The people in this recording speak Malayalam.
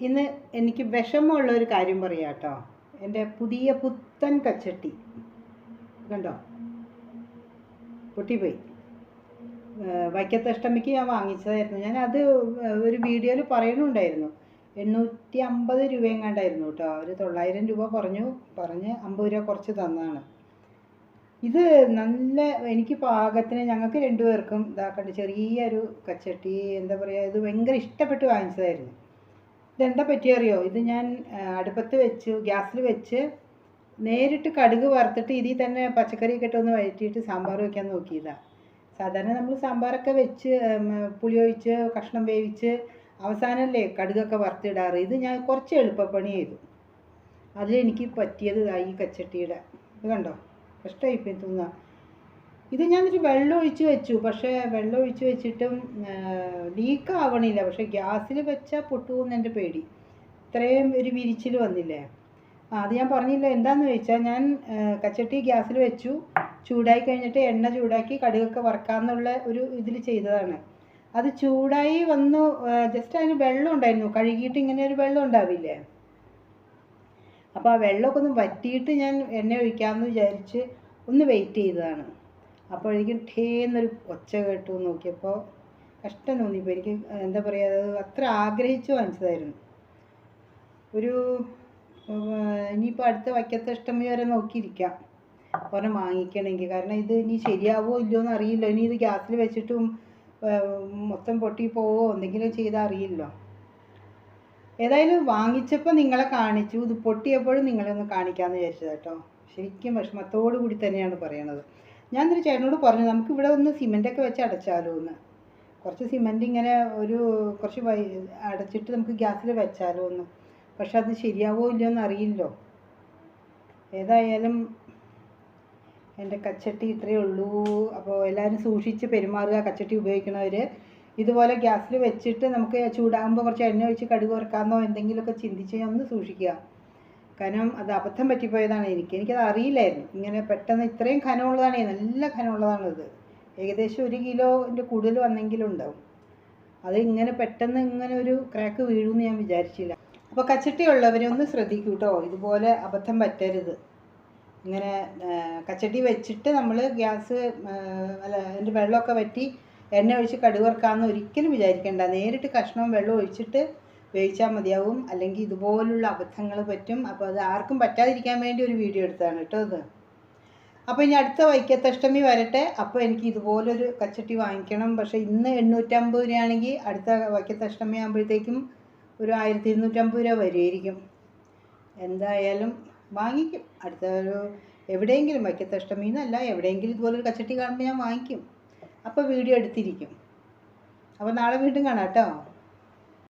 ഇന്ന് എനിക്ക് വിഷമമുള്ള ഒരു കാര്യം പറയാം കേട്ടോ. എന്റെ പുതിയ പുത്തൻ കച്ചട്ടി. കണ്ടോ? പൊട്ടിപ്പോയി. വൈക്കത്തഷ്ടമിക്ക് ഞാൻ വാങ്ങിച്ചതായിരുന്നു. ഞാൻ അത് ഒരു വീഡിയോയിൽ പറയുന്നുണ്ടായിരുന്നു. എണ്ണൂറ്റി അമ്പത് രൂപയും കണ്ടായിരുന്നു കേട്ടോ. ഒരു തൊള്ളായിരം രൂപ പറഞ്ഞു പറഞ്ഞ് അമ്പത് രൂപ കുറച്ച് തന്നതാണ് ഇത് നല്ല എനിക്ക് പാകത്തിന് ഞങ്ങൾക്ക് രണ്ടുപേർക്കും ഇതാക്കേണ്ട ചെറിയൊരു കച്ചട്ടി എന്താ പറയുക ഇത് ഭയങ്കര ഇഷ്ടപ്പെട്ട് വാങ്ങിച്ചതായിരുന്നു. ഇതെന്താ പറ്റിയറിയോ? ഇത് ഞാൻ അടുപ്പത്ത് വെച്ചു ഗ്യാസിൽ വെച്ച് നേരിട്ട് കടുക് വറുത്തിട്ട് ഇതിൽ തന്നെ പച്ചക്കറിയൊക്കെ ഇട്ട് ഒന്ന് വഴറ്റിയിട്ട് സാമ്പാർ വെക്കാൻ നോക്കിയതാണ് സാധാരണ നമ്മൾ സാമ്പാറൊക്കെ വെച്ച് പുളി ഒഴിച്ച് കഷ്ണം വേവിച്ച് അവസാനമല്ലേ കടുകൊക്കെ വറുത്തിടാറ്. ഇത് ഞാൻ കുറച്ച് എളുപ്പപ്പണി ചെയ്തു. അതിലെനിക്ക് പറ്റിയത് ഈ കച്ചട്ടിയുടെ. ഇത് കണ്ടോ? കഷ്ടമായിപ്പോയി തോന്നുക ഇത് ഞാനൊരു വെള്ളം ഒഴിച്ച് വെച്ചു. പക്ഷേ വെള്ളം ഒഴിച്ച് വെച്ചിട്ടും ലീക്ക് ആവണില്ല പക്ഷേ ഗ്യാസിൽ വെച്ചാൽ പൊട്ടുമെന്ന് എന്റെ പേടി. ഇത്രയും ഒരു വിരിച്ചിൽ വന്നില്ലേ. അത് ഞാൻ പറഞ്ഞില്ല എന്താണെന്ന് ചോദിച്ചാൽ ഞാൻ കച്ചട്ടി ഗ്യാസിൽ വെച്ചു. ചൂടായി കഴിഞ്ഞിട്ട് എണ്ണ ചൂടാക്കി കടുകൊക്കെ വറക്കാമെന്നുള്ള ഒരു ഇതിൽ ചെയ്തതാണ്. അത് ചൂടായി വന്നു ജസ്റ്റ് അതിന് വെള്ളം ഉണ്ടായിരുന്നു. കഴുകിയിട്ട് ഇങ്ങനെ ഒരു വെള്ളം ഉണ്ടാവില്ലേ. അപ്പോൾ ആ വെള്ളമൊക്കെ ഒന്ന് വറ്റിയിട്ട് ഞാൻ എണ്ണ ഒഴിക്കാമെന്ന് വിചാരിച്ച് ഒന്ന് വെയിറ്റ് ചെയ്തതാണ്. അപ്പോഴേക്കും ഠേന്നൊരു ഒച്ച കേട്ടു നോക്കിയപ്പോൾ കഷ്ടം തോന്നിയപ്പോൾ എനിക്ക് എന്താ പറയുക അത് അത്ര ആഗ്രഹിച്ചു വാങ്ങിച്ചതായിരുന്നു ഒരു ഇനിയിപ്പോൾ അടുത്ത വയ്ക്കത്തഷ്ടമി വരെ നോക്കിയിരിക്കാം. ഒരെണ്ണം വാങ്ങിക്കണമെങ്കിൽ. കാരണം ഇത് ഇനി ശരിയാവോ ഇല്ലയോ എന്ന് അറിയില്ല. ഇനി ഇത് ഗ്യാസിൽ വെച്ചിട്ടും മൊത്തം പൊട്ടി പോവോ എന്തെങ്കിലും ചെയ്താൽ അറിയില്ലോ. ഏതായാലും വാങ്ങിച്ചപ്പോൾ നിങ്ങളെ കാണിച്ചു. ഇത് പൊട്ടിയപ്പോഴും നിങ്ങളെ ഒന്ന് കാണിക്കാമെന്ന് വിചാരിച്ചത് കേട്ടോ ശരിക്കും വിഷമത്തോടു കൂടി തന്നെയാണ് പറയണത്. ഞാൻ എന്നിട്ട് ചേട്ടനോട് പറഞ്ഞു നമുക്ക് ഇവിടെ ഒന്ന് സിമെന്റൊക്കെ വെച്ച് അടച്ചാലോ എന്ന് കുറച്ച് സിമെന്റ് ഇങ്ങനെ ഒരു കുറച്ച് വൈ അടച്ചിട്ട് നമുക്ക് ഗ്യാസിൽ വെച്ചാലോ എന്ന് പക്ഷെ അത് ശരിയാവോ ഇല്ലയോ എന്ന് അറിയില്ലോ ഏതായാലും എന്റെ കച്ചട്ടി ഇത്രയേ ഉള്ളൂ. അപ്പോൾ എല്ലാവരും സൂക്ഷിച്ച് പെരുമാറുക കച്ചട്ടി ഉപയോഗിക്കണവർ ഇതുപോലെ ഗ്യാസിൽ വെച്ചിട്ട് നമുക്ക് ചൂടാകുമ്പോൾ കുറച്ച് എണ്ണ ഒഴിച്ച് കടുക് വറുക്കാമെന്നോ എന്തെങ്കിലുമൊക്കെ ചിന്തിച്ച് ഒന്ന് സൂക്ഷിക്കുക. കാരണം അത് അബദ്ധം പറ്റിപ്പോയതാണ് എനിക്ക്. എനിക്കത് അറിയില്ലായിരുന്നു. ഇങ്ങനെ പെട്ടെന്ന് ഇത്രയും ഖനമുള്ളതാണ് നല്ല ഖനമുള്ളതാണ് ഇത് ഏകദേശം ഒരു കിലോന്റെ കൂടുതൽ വന്നെങ്കിലും ഉണ്ടാവും അത് ഇങ്ങനെ പെട്ടെന്ന് ഇങ്ങനെ ഒരു ക്രാക്ക് വീഴുമെന്ന് ഞാൻ വിചാരിച്ചില്ല. അപ്പോൾ കച്ചട്ടി ഉള്ളവരെ ഒന്ന് ശ്രദ്ധിക്കൂ കേട്ടോ ഇതുപോലെ അബദ്ധം പറ്റരുത്. ഇങ്ങനെ കച്ചട്ടി വെച്ചിട്ട് നമ്മൾ ഗ്യാസ് അല്ല അതിന്റെ വെള്ളമൊക്കെ വറ്റി എണ്ണ ഒഴിച്ച് കടുക് വറുക്കാമെന്ന് ഒരിക്കലും വിചാരിക്കേണ്ട. നേരിട്ട് കഷ്ണവും വെള്ളം ഒഴിച്ചിട്ട് വേവിച്ചാൽ മതിയാവും. അല്ലെങ്കിൽ ഇതുപോലുള്ള അബദ്ധങ്ങൾ പറ്റും. അപ്പോൾ അത് ആർക്കും പറ്റാതിരിക്കാൻ വേണ്ടി ഒരു വീഡിയോ എടുത്തതാണ് കേട്ടോ ഇത് അപ്പോൾ ഇനി അടുത്ത വൈക്കത്തഷ്ടമി വരട്ടെ. അപ്പോൾ എനിക്ക് ഇതുപോലൊരു കച്ചട്ടി വാങ്ങിക്കണം. പക്ഷേ ഇന്ന് എണ്ണൂറ്റമ്പത് രൂപയാണെങ്കിൽ അടുത്ത വൈക്കത്തഷ്ടമി ആകുമ്പോഴത്തേക്കും ഒരു ആയിരത്തി ഇരുന്നൂറ്റമ്പത് രൂപ വരുമായിരിക്കും. എന്തായാലും വാങ്ങിക്കും. അടുത്ത ഒരു എവിടെയെങ്കിലും വൈക്കത്തഷ്ടമി എന്നല്ല എവിടെയെങ്കിലും ഇതുപോലൊരു കച്ചട്ടി കാണുമ്പോൾ ഞാൻ വാങ്ങിക്കും. അപ്പോൾ വീഡിയോ എടുത്തിരിക്കും. അപ്പോൾ നാളെ വീണ്ടും കാണാം കേട്ടോ.